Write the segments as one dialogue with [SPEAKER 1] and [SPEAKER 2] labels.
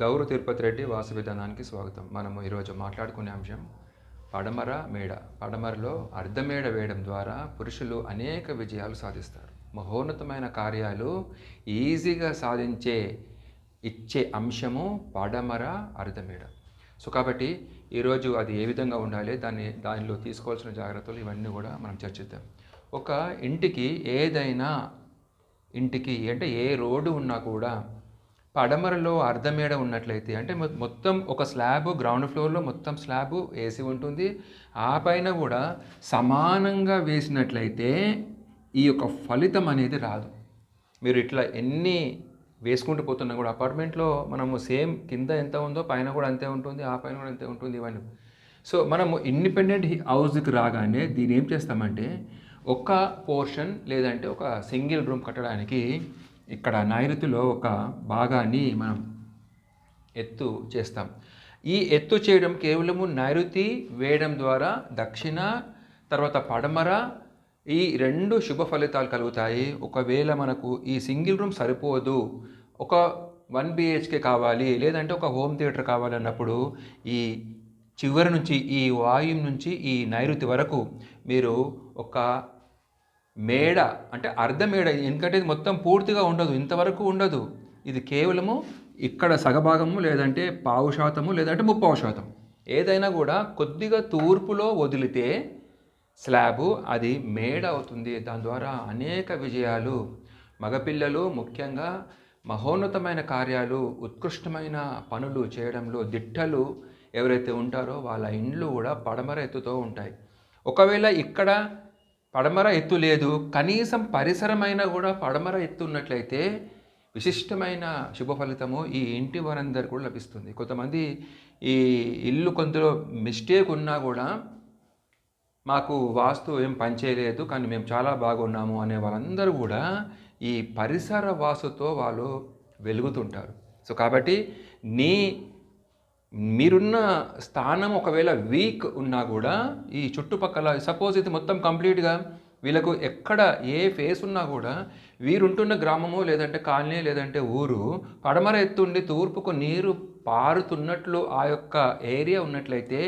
[SPEAKER 1] గౌరవ తిరుపతి రెడ్డి వాసు విధానానికి స్వాగతం. మనము ఈరోజు మాట్లాడుకునే అంశం పడమర మేడ. పడమరలో అర్ధమేడ వేయడం ద్వారా పురుషులు అనేక విజయాలు సాధిస్తారు. మహోన్నతమైన కార్యాలు ఈజీగా సాధించే ఇచ్చే అంశము పడమర అర్ధమేడ. సో కాబట్టి ఈరోజు అది ఏ విధంగా ఉండాలి దాన్ని దానిలో తీసుకోవాల్సిన జాగ్రత్తలు ఇవన్నీ కూడా మనం చర్చిద్దాం. ఒక ఇంటికి ఏదైనా ఇంటికి అంటే ఏ రోడ్డు ఉన్నా కూడా పడమరలో అర్ధమేడ ఉన్నట్లయితే అంటే మొత్తం ఒక స్లాబ్ గ్రౌండ్ ఫ్లోర్లో మొత్తం స్లాబ్ వేసి ఉంటుంది. ఆ పైన కూడా సమానంగా వేసినట్లయితే ఈ యొక్క ఫలితం అనేది రాదు. మీరు ఇట్లా ఎన్ని వేసుకుంటూ పోతున్నా కూడా అపార్ట్మెంట్లో మనము సేమ్ కింద ఎంత ఉందో పైన కూడా అంతే ఉంటుంది ఆ పైన కూడా అంతే ఉంటుంది ఇవన్నీ. సో మనము ఇండిపెండెంట్ హౌస్కి రాగానే దీన్ని ఏం చేస్తామంటే ఒక పోర్షన్ లేదంటే ఒక సింగిల్ రూమ్ కట్టడానికి ఇక్కడ నైరుతిలో ఒక భాగాన్ని మనం ఎత్తు చేస్తాం. ఈ ఎత్తు చేయడం కేవలము నైరుతి వేయడం ద్వారా దక్షిణ తర్వాత పడమర ఈ రెండు శుభ ఫలితాలు కలుగుతాయి. ఒకవేళ మనకు ఈ సింగిల్ రూమ్ సరిపోదు ఒక వన్ బిహెచ్కే కావాలి లేదంటే ఒక హోమ్ థియేటర్ కావాలన్నప్పుడు ఈ చివరి నుంచి ఈ వాయుం నుంచి ఈ నైరుతి వరకు మీరు ఒక మేడ అంటే అర్ధ మేడ ఎందుకంటే ఇది మొత్తం పూర్తిగా ఉండదు ఇంతవరకు ఉండదు. ఇది కేవలము ఇక్కడ సగభాగము లేదంటే పావు శాతము లేదంటే ముప్పావు శాతం. ఏదైనా కూడా కొద్దిగా తూర్పులో వదిలితే స్లాబు అది మేడ అవుతుంది. దాని ద్వారా అనేక విజయాలు. మగపిల్లలు ముఖ్యంగా మహోన్నతమైన కార్యాలు ఉత్కృష్టమైన పనులు చేయడంలో దిట్టలు ఎవరైతే ఉంటారో వాళ్ళ ఇండ్లు కూడా పడమర ఎత్తుతో ఉంటాయి. ఒకవేళ ఇక్కడ పడమర ఎత్తు లేదు. కనీసం పరిసరమైన కూడా పడమర ఎత్తు ఉన్నట్లయితే విశిష్టమైన శుభ ఫలితము ఈ ఇంటి వారందరికీ కూడా లభిస్తుంది. కొంతమంది ఈ ఇల్లు కొంతలో మిస్టేక్ ఉన్నా కూడా మాకు వాస్తు ఏం పనిచేయలేదు కానీ మేము చాలా బాగున్నాము అనే వాళ్ళందరూ కూడా ఈ పరిసర వాస్తుతో వాళ్ళు వెలుగుతుంటారు. సో కాబట్టి నీ మీరున్న స్థానం ఒకవేళ వీక్ ఉన్నా కూడా ఈ చుట్టుపక్కల సపోజ్ ఇది మొత్తం కంప్లీట్గా వీళ్ళకు ఎక్కడ ఏ ఫేస్ ఉన్నా కూడా వీరుంటున్న గ్రామము లేదంటే కాలనీ లేదంటే ఊరు పడమర ఎత్తుండి తూర్పుకు నీరు పారుతున్నట్లు ఆ యొక్క ఏరియా ఉన్నట్లయితే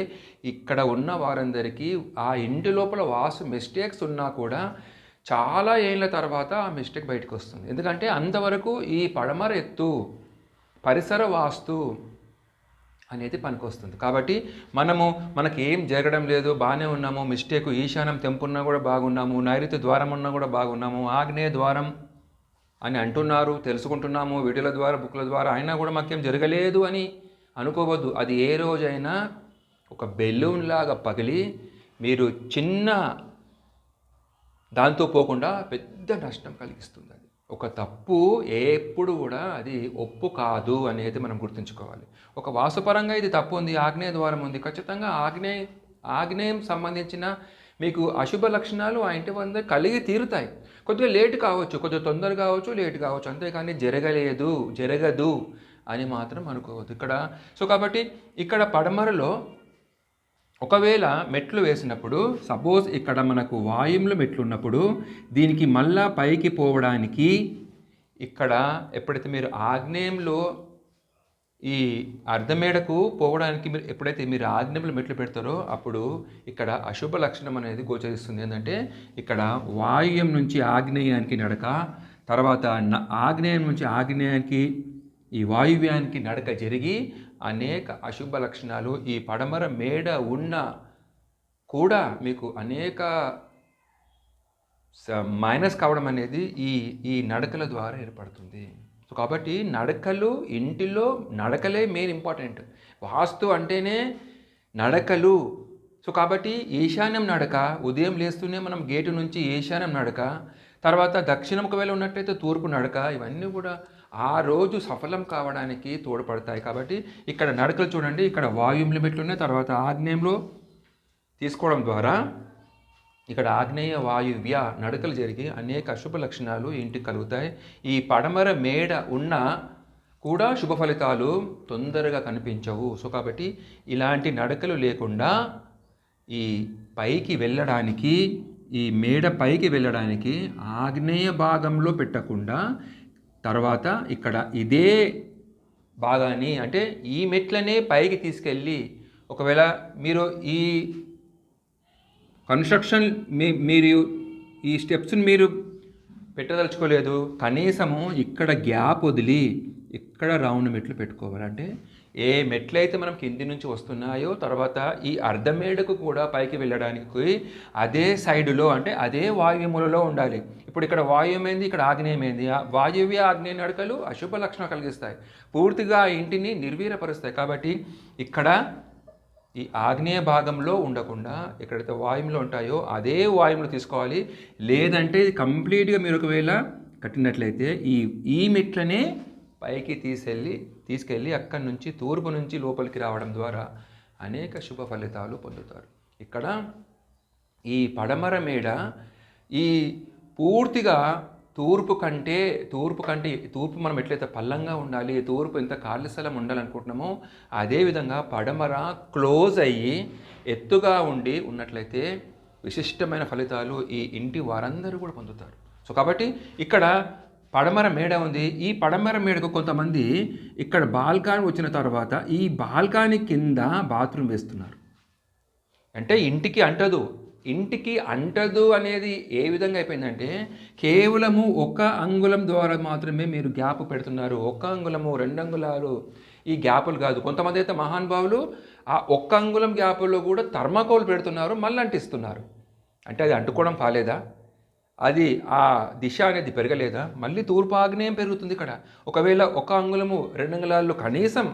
[SPEAKER 1] ఇక్కడ ఉన్న వారందరికీ ఆ ఇంటి లోపల వాసు మిస్టేక్స్ ఉన్నా కూడా చాలా ఏళ్ళ తర్వాత ఆ మిస్టేక్ బయటకు వస్తుంది ఎందుకంటే అంతవరకు ఈ పడమర ఎత్తు పరిసర వాస్తు అనేది పనికొస్తుంది. కాబట్టి మనము మనకి ఏం జరగడం లేదు బాగానే ఉన్నాము మిస్టేక్ ఈశానం తెంపున్నా కూడా బాగున్నాము నైరుతి ద్వారం ఉన్నా కూడా బాగున్నాము ఆగ్నేయ ద్వారం అని అంటున్నారు తెలుసుకుంటున్నాము వీడియోల ద్వారా బుక్ల ద్వారా అయినా కూడా మాకేం జరగలేదు అని అనుకోవద్దు. అది ఏ రోజైనా ఒక బెలూన్ లాగా పగిలి మీరు చిన్న దాంతో పోకుండా పెద్ద నష్టం కలిగిస్తుంది ఒక తప్పు ఎప్పుడు కూడా అది ఒప్పు కాదు అనేది మనం గుర్తుంచుకోవాలి. ఒక వాసుపరంగా ఇది తప్పు ఉంది ఆగ్నేయ ద్వారం ఉంది. ఖచ్చితంగా ఆగ్నేయ ఆగ్నేయం సంబంధించిన మీకు అశుభ లక్షణాలు ఆ ఇంటి వద్ద కలిగి తీరుతాయి. కొద్దిగా లేట్ కావచ్చు కొద్దిగా తొందర కావచ్చు లేట్ కావచ్చు. అంతేకాని జరగలేదు జరగదు అని మాత్రం అనుకోవద్దు. ఇక్కడ సో కాబట్టి ఇక్కడ పడమరలో ఒకవేళ మెట్లు వేసినప్పుడు సపోజ్ ఇక్కడ మనకు వాయువులు మెట్లు ఉన్నప్పుడు దీనికి మళ్ళా పైకి పోవడానికి ఇక్కడ ఎప్పుడైతే మీరు ఆగ్నేయంలో ఈ అర్ధమేడకు పోవడానికి మీరు ఎప్పుడైతే మీరు ఆగ్నేయంలో మెట్లు పెడతారో అప్పుడు ఇక్కడ అశుభ లక్షణం అనేది గోచరిస్తుంది. ఏంటంటే ఇక్కడ వాయుయం నుంచి ఆగ్నేయానికి నడక తర్వాత ఆగ్నేయం నుంచి ఆగ్నేయానికి ఈ వాయువ్యానికి నడక జరిగి అనేక అశుభ లక్షణాలు ఈ పడమర మేడ ఉన్న కూడా మీకు అనేక మైనస్ కావడం అనేది ఈ ఈ నడకల ద్వారా ఏర్పడుతుంది. సో కాబట్టి నడకలు ఇంటిలో నడకలే మెయిన్ ఇంపార్టెంట్ వాస్తు అంటేనే నడకలు. సో కాబట్టి ఈశాన్యం నడక ఉదయం లేస్తూనే మనం గేటు నుంచి ఈశాన్యం నడక తర్వాత దక్షిణం ఒకవేళ ఉన్నట్టయితే తూర్పు నడక ఇవన్నీ కూడా ఆ రోజు సఫలం కావడానికి తోడ్పడతాయి. కాబట్టి ఇక్కడ నడకలు చూడండి ఇక్కడ వాయుం లిమిట్లు ఉన్నాయి. తర్వాత ఆగ్నేయంలో తీసుకోవడం ద్వారా ఇక్కడ ఆగ్నేయ వాయువ్య నడకలు జరిగి అనేక అశుభ లక్షణాలు ఇంటికి కలుగుతాయి. ఈ పడమర మేడ ఉన్న కూడా శుభ ఫలితాలు తొందరగా కనిపించవు. సో కాబట్టి ఇలాంటి నడకలు లేకుండా ఈ పైకి వెళ్ళడానికి ఈ మేడ పైకి వెళ్ళడానికి ఆగ్నేయ భాగంలో పెట్టకుండా తర్వాత ఇక్కడ ఇదే భాగాన్ని అంటే ఈ మెట్లనే పైకి తీసుకెళ్ళి ఒకవేళ మీరు ఈ కన్స్ట్రక్షన్ మీ మీరు ఈ స్టెప్స్ని మీరు పెట్టదలుచుకోలేదు కనీసము ఇక్కడ గ్యాప్ వదిలి ఇక్కడ రౌండ్ మెట్లు పెట్టుకోవాలంటే ఏ మెట్లయితే మనం కింది నుంచి వస్తున్నాయో తర్వాత ఈ అర్ధమేడకు కూడా పైకి వెళ్ళడానికి అదే సైడులో అంటే అదే వాయువులలో ఉండాలి. ఇప్పుడు ఇక్కడ వాయుమైంది ఇక్కడ ఆగ్నేయమైంది? వాయువ్య ఆగ్నేయ నడకలు అశుభ లక్షణం కలిగిస్తాయి. పూర్తిగా ఆ ఇంటిని నిర్వీరపరుస్తాయి కాబట్టి ఇక్కడ ఈ ఆగ్నేయ భాగంలో ఉండకుండా ఎక్కడైతే వాయువులు ఉంటాయో అదే వాయువులు తీసుకోవాలి. లేదంటే కంప్లీట్గా మీరు ఒకవేళ కట్టినట్లయితే ఈ ఈ మెట్లనే పైకి తీసుకెళ్ళి తీసుకెళ్ళి అక్కడి నుంచి తూర్పు నుంచి లోపలికి రావడం ద్వారా అనేక శుభ ఫలితాలు పొందుతారు. ఇక్కడ ఈ పడమర మేడ ఈ పూర్తిగా తూర్పు కంటే తూర్పు కంటే తూర్పు మనం ఎట్లయితే పల్లంగా ఉండాలి తూర్పు ఎంత ఖాళీ స్థలం ఉండాలనుకుంటున్నామో అదేవిధంగా పడమర క్లోజ్ అయ్యి ఎత్తుగా ఉండి ఉన్నట్లయితే విశిష్టమైన ఫలితాలు ఈ ఇంటి వారందరూ కూడా పొందుతారు. సో కాబట్టి ఇక్కడ పడమర మేడ ఉంది. ఈ పడమర మేడకు కొంతమంది ఇక్కడ బాల్కాన్ వచ్చిన తర్వాత ఈ బాల్కాని కింద బాత్రూమ్ వేస్తున్నారు. అంటే ఇంటికి అంటదు. ఇంటికి అంటదు అనేది ఏ విధంగా అయిపోయిందంటే కేవలము ఒక అంగుళం ద్వారా మాత్రమే మీరు గ్యాప్ పెడుతున్నారు. ఒక అంగుళము రెండు అంగుళాలు ఈ గ్యాపులు కాదు. కొంతమంది అయితే మహానుభావులు ఆ ఒక్క అంగుళం గ్యాపుల్లో కూడా థర్మాకోల్ పెడుతున్నారు మళ్ళీ అంటిస్తున్నారు. అంటే అది అంటుకోవడం పాలేదా? అది ఆ దిశ అనేది పెరగలేదా? మళ్ళీ తూర్పు ఆగ్నేయం పెరుగుతుంది ఇక్కడ. ఒకవేళ ఒక అంగుళము రెండు అంగుళాల్లో కనీసం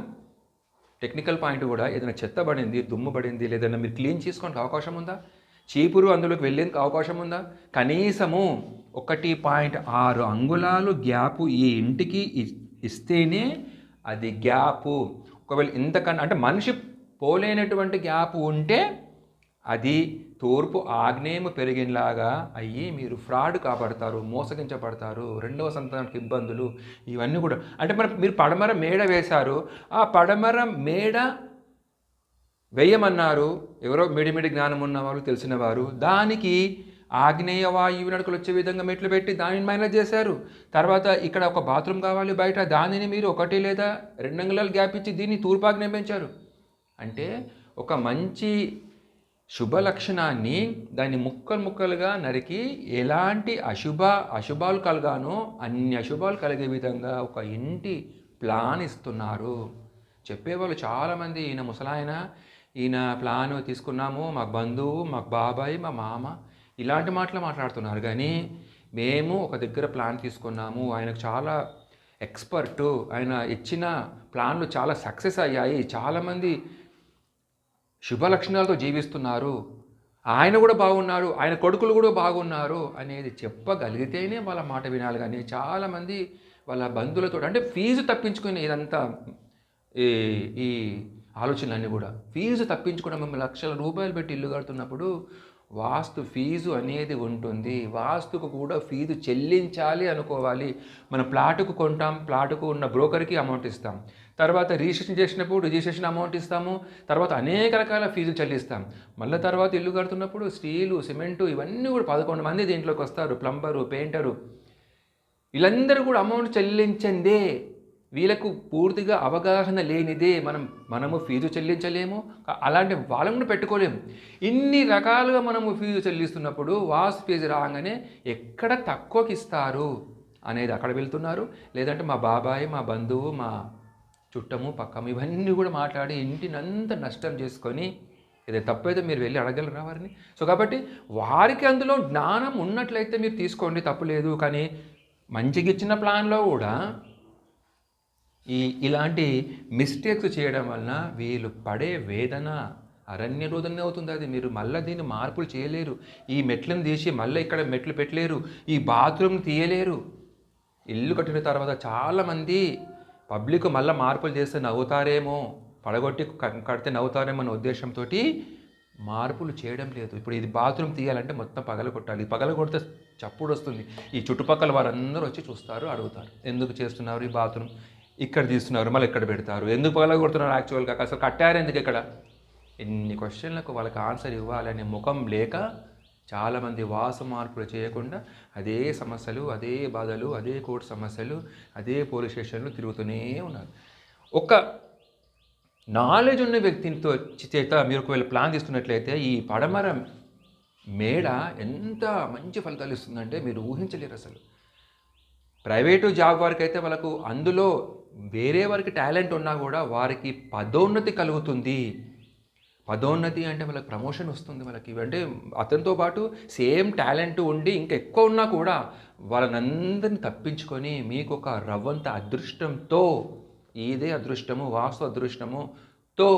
[SPEAKER 1] టెక్నికల్ పాయింట్ కూడా ఏదైనా చెత్త పడింది దుమ్ము పడింది లేదన్నా మీరు క్లీన్ చేసుకోవడానికి అవకాశం ఉందా? చీపురు అందులోకి వెళ్ళేందుకు అవకాశం ఉందా? కనీసము ఒకటి పాయింట్ ఆరు అంగుళాలు గ్యాపు ఈ ఇంటికి ఇ- ఇస్తేనే అది గ్యాపు ఒకవేళ ఇంతకన్నా అంటే మనిషి పోలేనటువంటి గ్యాప్ ఉంటే అది తూర్పు ఆగ్నేయము పెరిగినలాగా అయ్యి మీరు ఫ్రాడ్ కాపాడతారు మోసగించబడతారు రెండవ సంతానానికి ఇబ్బందులు ఇవన్నీ కూడా. అంటే మరి మీరు పడమర మేడ వేశారు ఆ పడమర మేడ వేయమన్నారు. ఎవరో మిడిమిడి జ్ఞానం ఉన్నవారు తెలిసినవారు దానికి ఆగ్నేయ వాయువు నడకలు వచ్చే విధంగా మెట్లు పెట్టి దానిని మైనస్ చేశారు. తర్వాత ఇక్కడ ఒక బాత్రూమ్ కావాలి బయట దానిని మీరు ఒకటి లేదా రెండు అంగుళాలు గ్యాప్ ఇచ్చి దీన్ని తూర్పాగ్నేయం పెంచారు. అంటే ఒక మంచి శుభ లక్షణాన్ని దాన్ని ముక్కలు ముక్కలుగా నరికి ఎలాంటి అశుభ అశుభాలు కలగానో అన్ని అశుభాలు కలిగే విధంగా ఒక ఇంటి ప్లాన్ ఇస్తున్నారు. చెప్పేవాళ్ళు చాలామంది ఈయన ముసలాయన ఈయన ప్లాన్ తీసుకున్నాము మా బంధువు మా బాబాయ్ మా మామ ఇలాంటి మాటలు మాట్లాడుతున్నారు. కానీ మేము ఒక దగ్గర ప్లాన్ తీసుకున్నాము. ఆయనకు చాలా ఎక్స్పర్టు ఆయన ఇచ్చిన ప్లాన్లు చాలా సక్సెస్ అయ్యాయి. చాలామంది శుభ లక్షణాలతో జీవిస్తున్నారు. ఆయన కూడా బాగున్నారు ఆయన కొడుకులు కూడా బాగున్నారు అనేది చెప్పగలిగితేనే వాళ్ళ మాట వినాలి. కానీ చాలామంది వాళ్ళ బంధువులతో అంటే ఫీజు తప్పించుకుని ఇదంతా ఈ ఈ ఆలోచనలన్నీ కూడా. ఫీజు తప్పించుకోవడం మేము లక్షల రూపాయలు పెట్టి ఇల్లు కడుతున్నప్పుడు వాస్తు ఫీజు అనేది ఉంటుంది. వాస్తుకు కూడా ఫీజు చెల్లించాలి అనుకోవాలి. మనం ప్లాటుకు కొంటాం ప్లాటుకు ఉన్న బ్రోకర్కి అమౌంట్ ఇస్తాం. తర్వాత రిజిస్ట్రేషన్ చేసినప్పుడు రిజిస్ట్రేషన్ అమౌంట్ ఇస్తాము. తర్వాత అనేక రకాల ఫీజులు చెల్లిస్తాం. మళ్ళీ తర్వాత ఇల్లు కడుతున్నప్పుడు స్టీలు సిమెంటు ఇవన్నీ కూడా పదకొండు మంది దీంట్లోకి వస్తారు. Plumber painter. వీళ్ళందరూ కూడా అమౌంట్ చెల్లించందే. వీళ్ళకు పూర్తిగా అవగాహన లేనిదే మనం మనము ఫీజు చెల్లించలేము. అలాంటి వాళ్ళని కూడా పెట్టుకోలేము. ఇన్ని రకాలుగా మనము ఫీజు చెల్లిస్తున్నప్పుడు వాస్ ఫీజు రాగానే ఎక్కడ తక్కువకి ఇస్తారు అనేది అక్కడ వెళ్తున్నారు. లేదంటే మా బాబాయ్ మా బంధువు మా చుట్టము పక్కము ఇవన్నీ కూడా మాట్లాడి ఇంటినంత నష్టం చేసుకొని ఏదైతే తప్పైతే మీరు వెళ్ళి అడగలరా వారిని? సో కాబట్టి వారికి అందులో జ్ఞానం ఉన్నట్లయితే మీరు తీసుకోండి తప్పులేదు కానీ మంచిగా ఇచ్చిన ప్లాన్లో కూడా ఈ ఇలాంటి మిస్టేక్స్ చేయడం వలన వీళ్ళు పడే వేదన అరణ్య రోదన అవుతుంది. అది మీరు మళ్ళీ దీన్ని మార్పులు చేయలేరు. ఈ మెట్లను తీసి మళ్ళీ ఇక్కడ మెట్లు పెట్టలేరు. ఈ బాత్రూమ్ తీయలేరు. ఇల్లు కట్టిన తర్వాత చాలామంది పబ్లిక్ మళ్ళీ మార్పులు చేస్తే నవ్వుతారేమో పడగొట్టి కడితే నవ్వుతారేమో అనే ఉద్దేశంతో మార్పులు చేయడం లేదు. ఇప్పుడు ఇది బాత్రూమ్ తీయాలంటే మొత్తం పగల కొట్టాలి. పగల కొడితే చప్పుడు వస్తుంది. ఈ చుట్టుపక్కల వారందరూ వచ్చి చూస్తారు అడుగుతారు. ఎందుకు చేస్తున్నారు ఈ బాత్రూమ్? ఇక్కడ తీస్తున్నారు మళ్ళీ ఇక్కడ పెడతారు. ఎందుకు పగల కొడుతున్నారు యాక్చువల్గా అసలు కట్టారు ఎందుకు ఇక్కడ? ఎన్ని క్వశ్చన్లకు వాళ్ళకి ఆన్సర్ ఇవ్వాలనే ముఖం లేక చాలామంది వాస మార్పులు చేయకుండా అదే సమస్యలు అదే బాధలు అదే కోర్టు సమస్యలు అదే పోలీస్ స్టేషన్లు తిరుగుతూనే ఉన్నారు. ఒక నాలెడ్జ్ ఉన్న వ్యక్తితో చేత మీరు ఒకవేళ ప్లాన్ తీసుకున్నట్లయితే ఈ పడమర మేడ ఎంత మంచి ఫలితాలు ఇస్తుందంటే మీరు ఊహించలేరు అసలు. ప్రైవేటు జాబ్ వారికి అయితే వాళ్ళకు అందులో వేరే వారికి టాలెంట్ ఉన్నా కూడా వారికి పదోన్నతి కలుగుతుంది. పదోన్నతి అంటే వాళ్ళకి ప్రమోషన్ వస్తుంది వాళ్ళకి అంటే అతనితో పాటు సేమ్ టాలెంట్ ఉండి ఇంకా ఎక్కువ ఉన్నా కూడా వాళ్ళనందరిని తప్పించుకొని మీకు ఒక రవ్వంత అదృష్టంతో ఇదే అదృష్టము వాస్తు అదృష్టముతో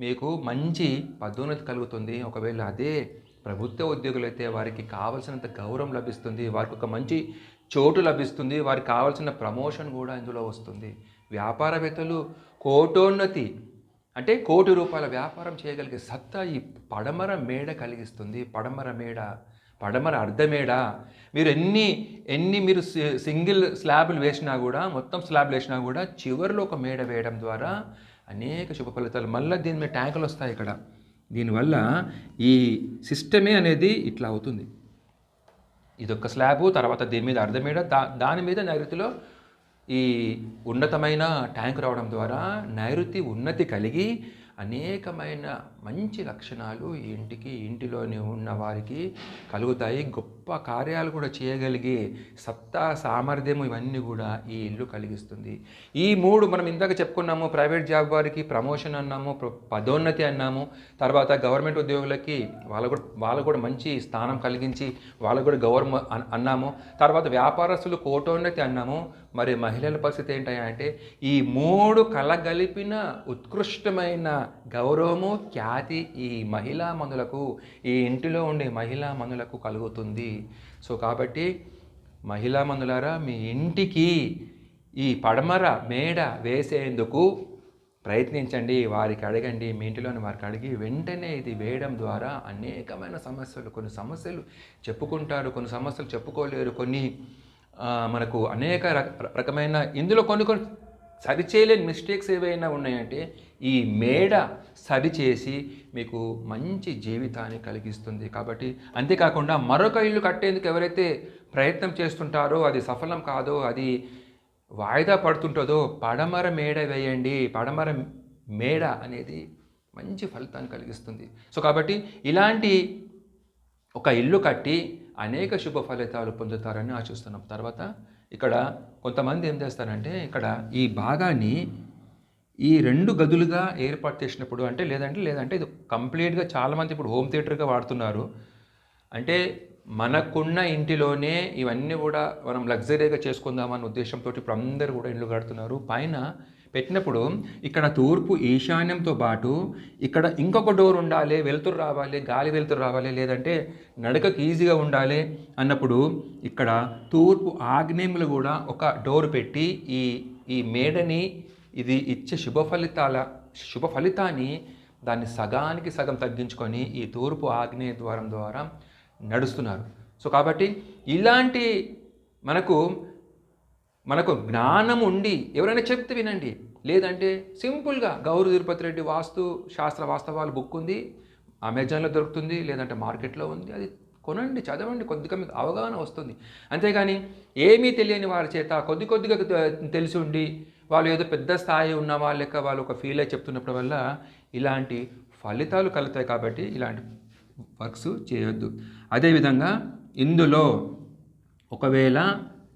[SPEAKER 1] మీకు మంచి పదోన్నతి కలుగుతుంది. ఒకవేళ అదే ప్రభుత్వ ఉద్యోగులైతే వారికి కావలసినంత గౌరవం లభిస్తుంది వారికి ఒక మంచి చోటు లభిస్తుంది వారికి కావాల్సిన ప్రమోషన్ కూడా ఇందులో వస్తుంది. వ్యాపారవేత్తలు కోటోన్నతి అంటే కోటి రూపాయల వ్యాపారం చేయగలిగే సత్తా ఈ పడమర మేడ కలిగిస్తుంది. పడమర మేడ పడమర అర్ధమేడ మీరు ఎన్ని ఎన్ని మీరు సింగిల్ స్లాబ్లు వేసినా కూడా మొత్తం స్లాబ్లు వేసినా కూడా చివరిలో ఒక మేడ వేయడం ద్వారా అనేక శుభ ఫలితాలు. మళ్ళీ దీని మీద ట్యాంకులు వస్తాయి ఇక్కడ. దీనివల్ల ఈ సిస్టమే అనేది ఇట్లా అవుతుంది. ఇదొక స్లాబు తర్వాత దీని మీద అర్ధమేడ దా దాని మీద నైరుతిలో ఈ ఉన్నతమైన ట్యాంక్ రావడం ద్వారా నైరుతి ఉన్నతి కలిగి అనేకమైన మంచి లక్షణాలు ఈ ఇంటికి ఇంటిలోనే ఉన్న వారికి కలుగుతాయి. గొప్ప కార్యాలు కూడా చేయగలిగే సత్తా సామర్థ్యం ఇవన్నీ కూడా ఈ ఇల్లు కలిగిస్తుంది. ఈ మూడు మనం ఇందాక చెప్పుకున్నాము ప్రైవేట్ జాబ్ వారికి ప్రమోషన్ అన్నాము పదోన్నతి అన్నాము. తర్వాత గవర్నమెంట్ ఉద్యోగులకి వాళ్ళ కూడా వాళ్ళు కూడా మంచి స్థానం కలిగించి వాళ్ళకు కూడా గౌరవం అన్నాము. తర్వాత వ్యాపారస్తులు కోటోన్నతి అన్నాము. మరి మహిళల పరిస్థితి ఏంటంటే ఈ మూడు కలగలిపిన ఉత్కృష్టమైన గౌరవము ఖ్యాతి ఈ మహిళా మనులకు ఈ ఇంటిలో ఉండే మహిళా మనులకు కలుగుతుంది. సో కాబట్టి మహిళా మనులారా మీ ఇంటికి ఈ పడమర మేడ వేసేందుకు ప్రయత్నించండి. వారికి అడగండి. మీ ఇంటిలోని వారికి అడిగి వెంటనే ఇది వేయడం ద్వారా అనేకమైన సమస్యలు కొన్ని సమస్యలు చెప్పుకుంటారు కొన్ని సమస్యలు చెప్పుకోలేరు. కొన్ని మనకు అనేక రక- రకమైన ఇందులో కొన్ని కొన్ని సరిచేయలేని మిస్టేక్స్ ఏవైనా ఉన్నాయంటే ఈ మేడ సరిచేసి మీకు మంచి జీవితాన్ని కలిగిస్తుంది కాబట్టి అంతేకాకుండా మరొక ఇల్లు కట్టేందుకు ఎవరైతే ప్రయత్నం చేస్తుంటారో అది సఫలం కాదో అది వాయిదా పడుతుంటుందో పడమర మేడ వేయండి. పడమర మేడ అనేది మంచి ఫలితాన్ని కలిగిస్తుంది. సో కాబట్టి ఇలాంటి ఒక ఇల్లు కట్టి అనేక శుభ ఫలితాలు పొందుతారని ఆశిస్తున్నాం. తర్వాత ఇక్కడ కొంతమంది ఏం చేస్తారంటే ఇక్కడ ఈ భాగాన్ని ఈ రెండు గదులుగా ఏర్పాటు చేసినప్పుడు అంటే లేదంటే లేదంటే ఇది కంప్లీట్గా చాలామంది ఇప్పుడు హోమ్ థియేటర్గా వాడుతున్నారు. అంటే మనకున్న ఇంటిలోనే ఇవన్నీ కూడా మనం లగ్జరీగా చేసుకుందామన్న ఉద్దేశంతో ఇప్పుడు అందరూ కూడా ఇల్లు కడుతున్నారు. పైన పెట్టినప్పుడు ఇక్కడ తూర్పు ఈశాన్యంతో పాటు ఇక్కడ ఇంకొక డోర్ ఉండాలి వెలుతురు రావాలి గాలి వెలుతురు రావాలి లేదంటే నడకకు ఈజీగా ఉండాలి అన్నప్పుడు ఇక్కడ తూర్పు ఆగ్నేయములు కూడా ఒక డోర్ పెట్టి ఈ ఈ మేడని ఇది ఇచ్చే శుభ ఫలితాల శుభ ఫలితాన్ని దాన్ని సగానికి సగం తగ్గించుకొని ఈ తూర్పు ఆగ్నేయ ద్వారం ద్వారా నడుస్తున్నారు. సో కాబట్టి ఇలాంటి మనకు మనకు జ్ఞానం ఉండి ఎవరైనా చెప్తే వినండి. లేదంటే సింపుల్గా గౌరు తిరుపతి రెడ్డి వాస్తు శాస్త్ర వాస్తవాలు బుక్ ఉంది అమెజాన్లో దొరుకుతుంది లేదంటే మార్కెట్లో ఉంది అది కొనండి చదవండి కొద్దిగా మీకు అవగాహన వస్తుంది. అంతేగాని ఏమీ తెలియని వారి చేత కొద్ది కొద్దిగా తెలిసి ఉండి వాళ్ళు ఏదో పెద్ద స్థాయి ఉన్న వాళ్ళ వాళ్ళు ఒక ఫీల్ అయి చెప్తున్నప్పుడు వల్ల ఇలాంటి ఫలితాలు కలుగుతాయి కాబట్టి ఇలాంటి వర్క్స్ చేయొద్దు. అదేవిధంగా ఇందులో ఒకవేళ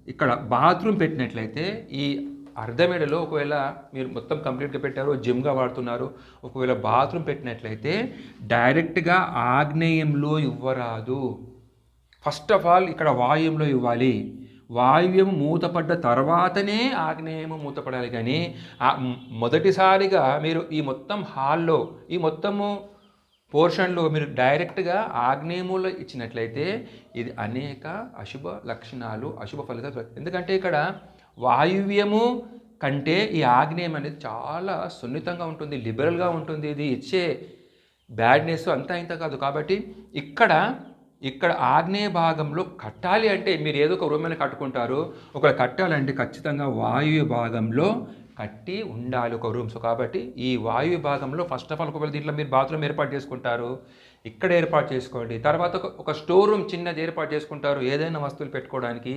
[SPEAKER 1] ఇక్కడ బాత్రూమ్ పెట్టినట్లయితే ఈ అర్ధమేడలో ఒకవేళ మీరు మొత్తం కంప్లీట్గా పెట్టారు జిమ్గా వాడుతున్నారు ఒకవేళ బాత్రూమ్ పెట్టినట్లయితే డైరెక్ట్గా ఆగ్నేయంలో ఇవ్వరాదు. ఫస్ట్ ఆఫ్ ఆల్ ఇక్కడ వాయుంలో ఇవ్వాలి. వాయువ్యము మూతపడ్డ తర్వాతనే ఆగ్నేయము మూతపడాలి కానీ ఆ మొదటిసారిగా మీరు ఈ మొత్తం హాల్లో ఈ మొత్తము పోర్షన్లో మీరు డైరెక్ట్గా ఆగ్నేయములో ఇచ్చినట్లయితే ఇది అనేక అశుభ లక్షణాలు అశుభ ఫలితాలు ఎందుకంటే ఇక్కడ వాయువ్యము కంటే ఈ ఆగ్నేయం అనేది చాలా సున్నితంగా ఉంటుంది లిబరల్గా ఉంటుంది. ఇది ఇచ్చే బ్యాడ్నెస్ అంతా ఇంత కాదు. కాబట్టి ఇక్కడ ఇక్కడ ఆగ్నేయ భాగంలో కట్టాలి అంటే మీరు ఏదో ఒక రూమ్ కట్టుకుంటారు. ఒకవేళ కట్టాలంటే ఖచ్చితంగా వాయువ్య భాగంలో కట్టి ఉండాలి ఒక రూమ్స్ కాబట్టి ఈ వాయువ్య భాగంలో ఫస్ట్ ఆఫ్ ఆల్ ఒకవేళ దీంట్లో మీరు బాత్రూమ్ ఏర్పాటు చేసుకుంటారు ఇక్కడ ఏర్పాటు చేసుకోండి. తర్వాత ఒక స్టోర్ రూమ్ చిన్నది ఏర్పాటు చేసుకుంటారు ఏదైనా వస్తువులు పెట్టుకోవడానికి.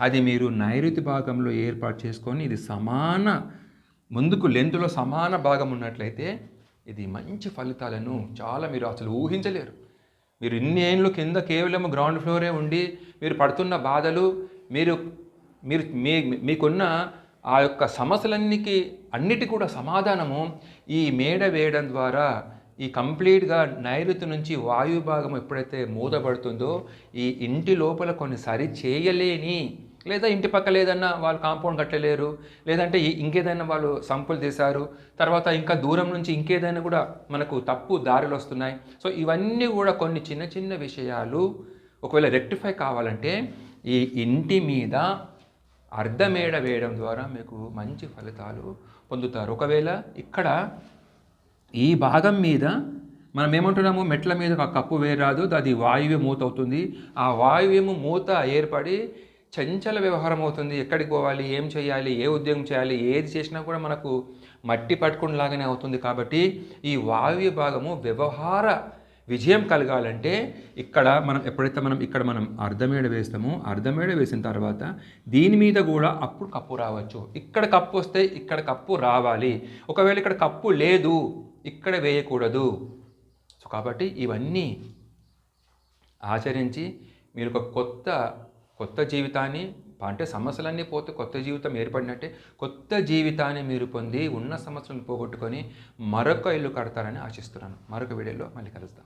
[SPEAKER 1] అది మీరు నైరుతి భాగంలో ఏర్పాటు చేసుకొని ఇది సమాన ముందుకు లెంత్లో సమాన భాగం ఉన్నట్లయితే ఇది మంచి ఫలితాలను చాలా మీరు అసలు ఊహించలేరు. మీరు ఇన్ని ఏళ్ళు కింద కేవలం గ్రౌండ్ ఫ్లోరే ఉండి మీరు పడుతున్న బాధలు మీరు మీరు మీ మీకున్న ఆ యొక్క సమస్యలన్నికి అన్నిటి కూడా సమాధానము ఈ మేడ వేయడం ద్వారా ఈ కంప్లీట్గా నైరుతి నుంచి వాయు భాగం ఎప్పుడైతే మూతబడుతుందో ఈ ఇంటి లోపల కొన్ని సరి చేయలేని లేదా ఇంటి పక్క లేదన్నా వాళ్ళు కాంపౌండ్ కట్టలేరు లేదంటే ఇంకేదైనా వాళ్ళు సంపులు తీశారు తర్వాత ఇంకా దూరం నుంచి ఇంకేదైనా కూడా మనకు తప్పు దారులు వస్తున్నాయి. సో ఇవన్నీ కూడా కొన్ని చిన్న చిన్న విషయాలు. ఒకవేళ రెక్టిఫై కావాలంటే ఈ ఇంటి మీద అర్ధమేడ వేయడం ద్వారా మీకు మంచి ఫలితాలు పొందుతారు. ఒకవేళ ఇక్కడ ఈ భాగం మీద మనం ఏమంటున్నాము? మెట్ల మీద ఒక కప్పు వేయరాదు అది వాయువ్య మూత అవుతుంది ఆ వాయువ్యము మూత ఏర్పడి చంచల వ్యవహారం అవుతుంది. ఎక్కడికి పోవాలి? ఏం చేయాలి? ఏ ఉద్యోగం చేయాలి? ఏది చేసినా కూడా మనకు మట్టి పట్టుకునేలాగానే అవుతుంది కాబట్టి ఈ వాయువ్య భాగము వ్యవహార విజయం కలగాలంటే ఇక్కడ మనం ఎప్పుడైతే మనం ఇక్కడ మనం అర్ధమేడ వేస్తామో అర్ధమేడ వేసిన తర్వాత దీని మీద కూడా అప్పుడు కప్పు రావచ్చు. ఇక్కడ కప్పు వస్తే ఇక్కడ కప్పు రావాలి. ఒకవేళ ఇక్కడ కప్పు లేదు ఇక్కడ వేయకూడదు. సో కాబట్టి ఇవన్నీ ఆచరించి మీరు ఒక కొత్త కొత్త జీవితాన్ని అంటే సమస్యలన్నీ పోతే కొత్త జీవితం ఏర్పడినట్టే కొత్త జీవితాన్ని మీరు పొంది ఉన్న సమస్యలను పోగొట్టుకొని మరొక ఇల్లు కడతారని ఆశిస్తున్నాను. మరొక వీడియోలో మళ్ళీ కలుస్తాం